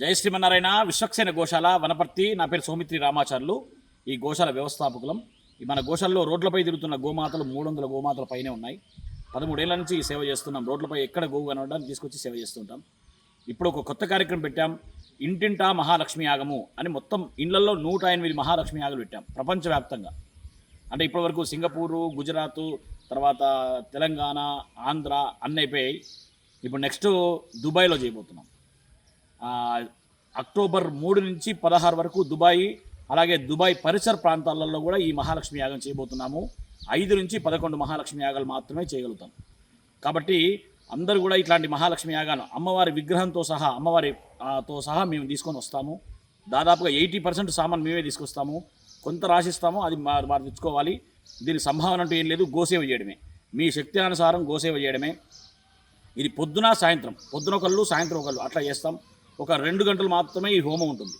జయ శ్రీమన్నారాయణ విశ్వక్సేన గోశాల వనపర్తి నా పేరు సౌమిత్రి రామాచార్యులు. ఈ గోశాల వ్యవస్థాపకులం. ఈ మన గోశాలలో రోడ్లపై తిరుగుతున్న గోమాతలు మూడు వందల గోమాతల పైనే ఉన్నాయి. పదమూడేళ్ళ నుంచి ఈ సేవ చేస్తున్నాం. రోడ్లపై ఎక్కడ గోవు కనవడానికి తీసుకొచ్చి సేవ చేస్తుంటాం. ఇప్పుడు ఒక కొత్త కార్యక్రమం పెట్టాం. ఇంటింటా మహాలక్ష్మి యాగము అని మొత్తం ఇళ్ళలో నూట ఎనిమిది మహాలక్ష్మి యాగాలు పెట్టాం ప్రపంచవ్యాప్తంగా. అంటే ఇప్పటివరకు సింగపూరు గుజరాత్ తర్వాత తెలంగాణ ఆంధ్ర అన్నీ అయిపోయాయి. ఇప్పుడు నెక్స్ట్ దుబాయ్లో చేయబోతున్నాం. అక్టోబర్ మూడు నుంచి పదహారు వరకు దుబాయ్ అలాగే దుబాయ్ పరిసర ప్రాంతాలలో కూడా ఈ మహాలక్ష్మి యాగం చేయబోతున్నాము. ఐదు నుంచి పదకొండు మహాలక్ష్మి యాగాలు మాత్రమే చేయగలుగుతాం. కాబట్టి అందరూ కూడా ఇట్లాంటి మహాలక్ష్మి యాగాలు అమ్మవారి విగ్రహంతో సహా అమ్మవారి తో సహా మేము తీసుకొని వస్తాము. దాదాపుగా ఎయిటీ పర్సెంట్ సామాన్ మేమే తీసుకొస్తాము. కొంత రాసిస్తాము అది వారు తెచ్చుకోవాలి. దీనికి సంభావన అంటూ ఏం లేదు గోసేవ చేయడమే. మీ శక్తి అనుసారం గోసేవ చేయడమే. ఇది పొద్దున సాయంత్రం పొద్దున ఒకళ్ళు సాయంత్రం ఒకళ్ళు అట్లా చేస్తాం. ఒక రెండు గంటలు మాత్రమే ఈ హోమం ఉంటుంది.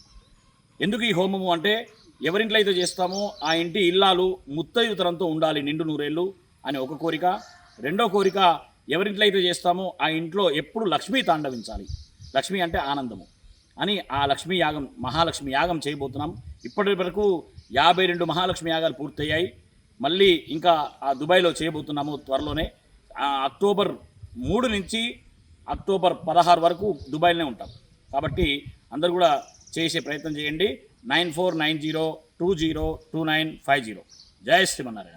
ఎందుకు ఈ హోమము అంటే ఎవరింట్లో అయితే చేస్తామో ఆ ఇంటి ఇల్లాలు ముత్తయుతరంతో ఉండాలి నిండు నూరేళ్ళు అని ఒక కోరిక. రెండో కోరిక ఎవరింట్లో అయితే చేస్తామో ఆ ఇంట్లో ఎప్పుడు లక్ష్మీ తాండవించాలి. లక్ష్మి అంటే ఆనందము. అని ఆ లక్ష్మీ యాగం మహాలక్ష్మి యాగం చేయబోతున్నాం. ఇప్పటి వరకు యాభై రెండు మహాలక్ష్మి యాగాలు పూర్తయ్యాయి. మళ్ళీ ఇంకా ఆ దుబాయ్లో చేయబోతున్నాము త్వరలోనే. ఆ అక్టోబర్ మూడు నుంచి అక్టోబర్ పదహారు వరకు దుబాయ్లోనే ఉంటాం. కాబట్టి అందరూ కూడా చేసే ప్రయత్నం చేయండి. Nine four nine zero two zero two nine five zero. జయ శ్రీమన్నారాయణ.